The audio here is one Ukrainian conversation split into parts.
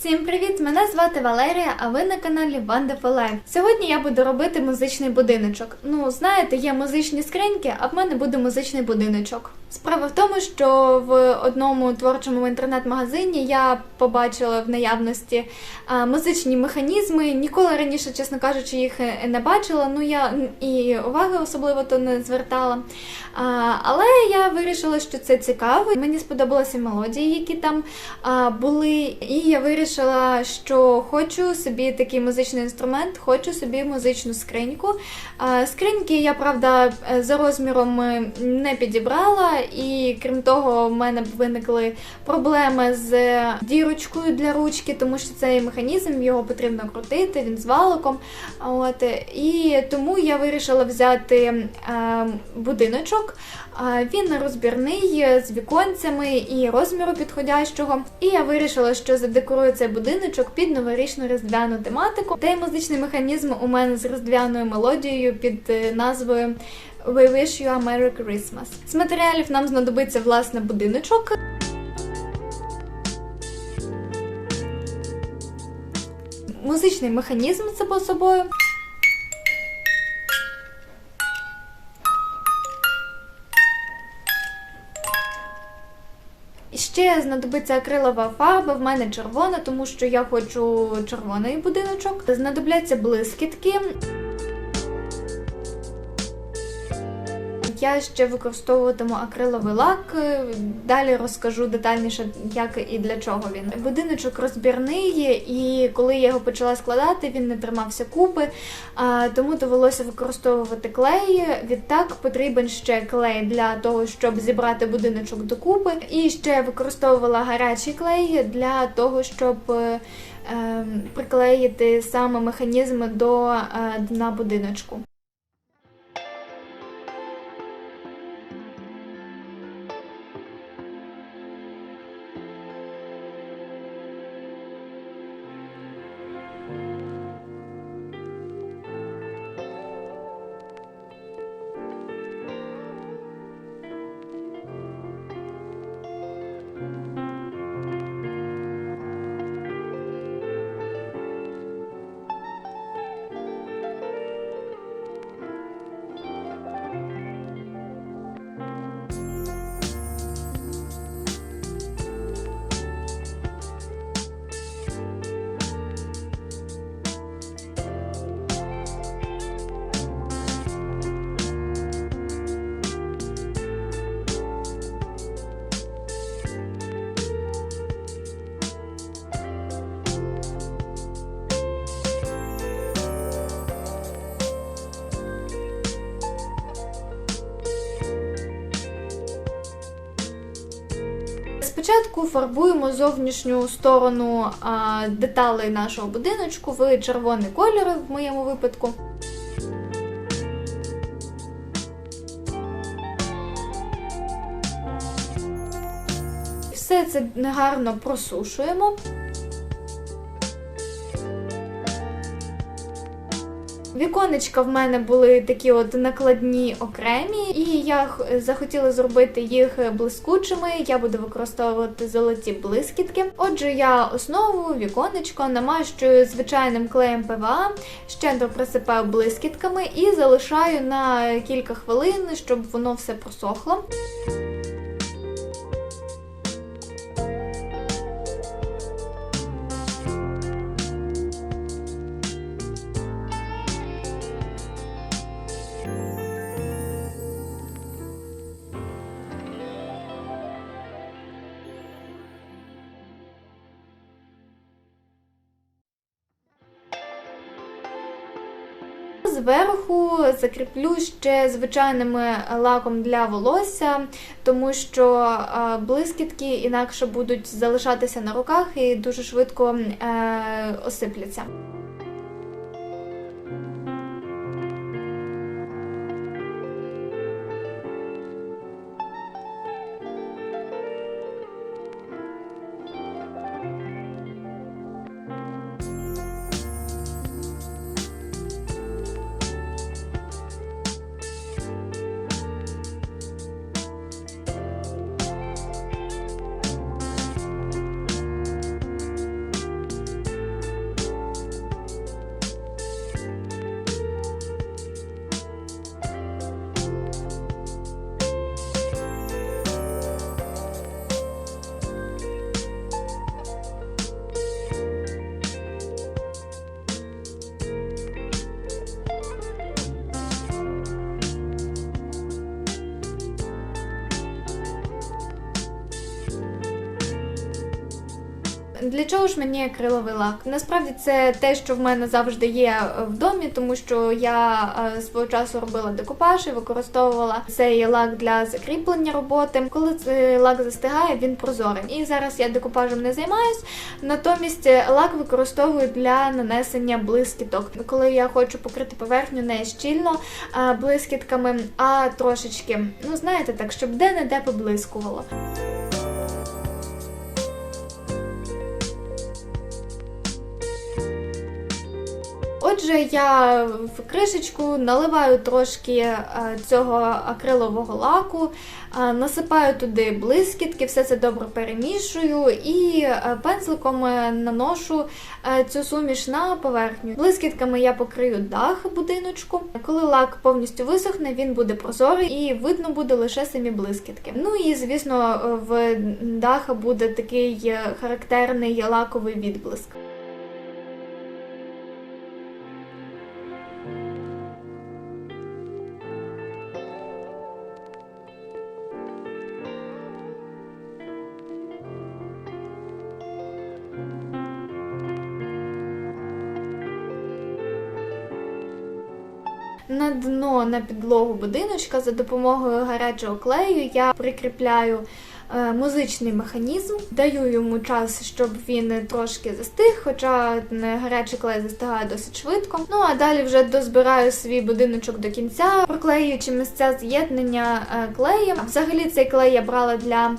Всім привіт! Мене звати Валерія, а ви на каналі Wonderful Life. Сьогодні я буду робити музичний будиночок. Ну, знаєте, є музичні скриньки, а в мене буде музичний будиночок. Справа в тому, що в одному творчому інтернет-магазині я побачила в наявності музичні механізми. Ніколи раніше, чесно кажучи, їх е, не бачила. Ну я і уваги особливо то не звертала. Але я вирішила, що це цікаво. Мені сподобалися мелодії, які там були, і я вирішила, що хочу собі такий музичний інструмент, хочу собі музичну скриньку. Скриньки я правда е, за розміром е, не підібрала, і крім того, в мене виникли проблеми з дірочкою для ручки, тому що цей механізм його потрібно крутити, він з валиком. От і тому я вирішила взяти е, будиночок. Він розбірний з віконцями і розміру підходящого. І я вирішила, що задекорую цей будиночок під новорічну різдвяну тематику. Цей музичний механізм у мене з різдвяною мелодією під е, назвою We Wish You a Merry Christmas. З матеріалів нам знадобиться власне будиночок. Музичний механізм само собою. Ще знадобиться акрилова фарба, в мене червона, тому що я хочу червоний будиночок. Знадобляться блискітки. Я ще використовуватиму акриловий лак. Далі розкажу детальніше, як і для чого він. Будиночок розбірний, і коли я його почала складати, він не тримався купи, тому довелося використовувати клей. Відтак потрібен ще клей для того, щоб зібрати будиночок докупи. І ще використовувала гарячий клей для того, щоб е, е, приклеїти саме механізм до е, дна будиночку. Спочатку фарбуємо зовнішню сторону деталей нашого будиночку в червоний колір в моєму випадку. Все це гарно просушуємо. Віконечка в мене були такі от накладні окремі, і я захотіла зробити їх блискучими. Я буду використовувати золоті блискітки. Отже, я основу віконечко намащую звичайним клеєм ПВА, щедро присипаю блискітками і залишаю на кілька хвилин, щоб воно все просохло. Зверху закріплю ще звичайним лаком для волосся, тому що е, блискітки інакше будуть залишатися на руках і дуже швидко е, осипляться. Для чого ж мені акриловий лак? Насправді це те, що в мене завжди є е, в домі, тому що я е, свого часу робила декупаж і використовувала цей лак для закріплення роботи. Коли цей лак застигає, він прозорий. І зараз я декупажем не займаюсь. Натомість лак використовую для нанесення блискіток. Коли я хочу покрити поверхню не щільно блискітками, а трошечки, ну знаєте, так, щоб де-не-де поблискувало. Отже, я в кришечку наливаю трошки е, цього акрилового лаку, е, насипаю туди блискітки, все це добре перемішую і е, пензликом наношу цю суміш на поверхню. Блискітками я покрию дах будиночку. Коли лак повністю висохне, він буде прозорий і видно буде лише самі блискітки. Ну і звісно, в даха буде такий характерний лаковий відблиск. На дно на підлогу будиночка за допомогою гарячого клею я прикріпляю е, музичний механізм, даю йому час, щоб він трошки застиг, хоча гарячий клей застигає досить швидко. Ну а далі вже дозбираю свій будиночок до кінця, проклеюючи місця з'єднання е, клеєм. Взагалі цей клей я брала для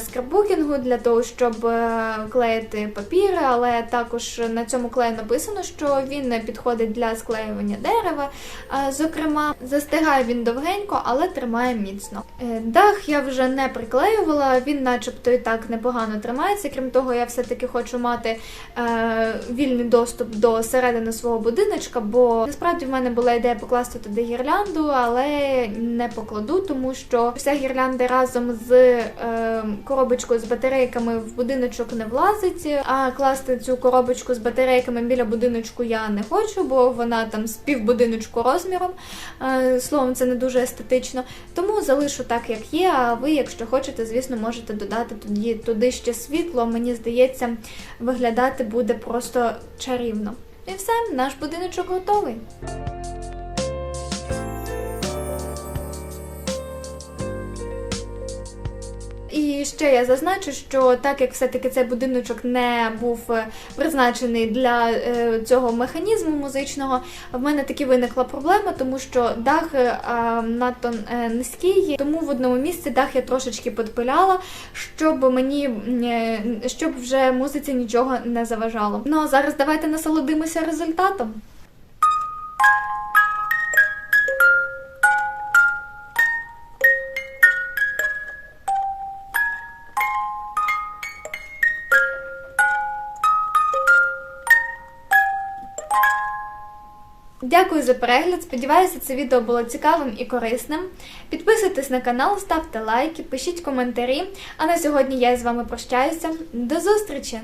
скраббукінгу для того, щоб е, клеїти папір, але також на цьому клеї написано, що він підходить для склеювання дерева. Е, Зокрема, застигає він довгенько, але тримає міцно. Е, Дах я вже не приклеювала, він, начебто, і так непогано тримається. Крім того, я все-таки хочу мати е, вільний доступ до середини свого будиночка, бо насправді в мене була ідея покласти туди гірлянду, але не покладу, тому що вся гірлянда разом з е, коробочкою з батарейками в будиночок не влазить. А класти цю коробочку з батарейками біля будиночку я не хочу, бо вона там з півбудиночку розміром. Е, Словом, це не дуже естетично. Тому залишу так, як є. А ви, якщо хочете, звісно, можете додати туди, туди ще світло. Мені здається, виглядати буде просто чарівно. І все, наш будиночок готовий. Ще я зазначу, що так як все-таки цей будиночок не був е, призначений для е, цього механізму музичного, в мене таки виникла проблема, тому що дах е, надто низький, тому в одному місці дах я трошечки підпиляла, щоб мені щоб вже музиці нічого не заважало. Ну а зараз давайте насолодимося результатом. Дякую за перегляд. Сподіваюся, це відео було цікавим і корисним. Підписуйтесь на канал, ставте лайки, пишіть коментарі. А на сьогодні я з вами прощаюся. До зустрічі!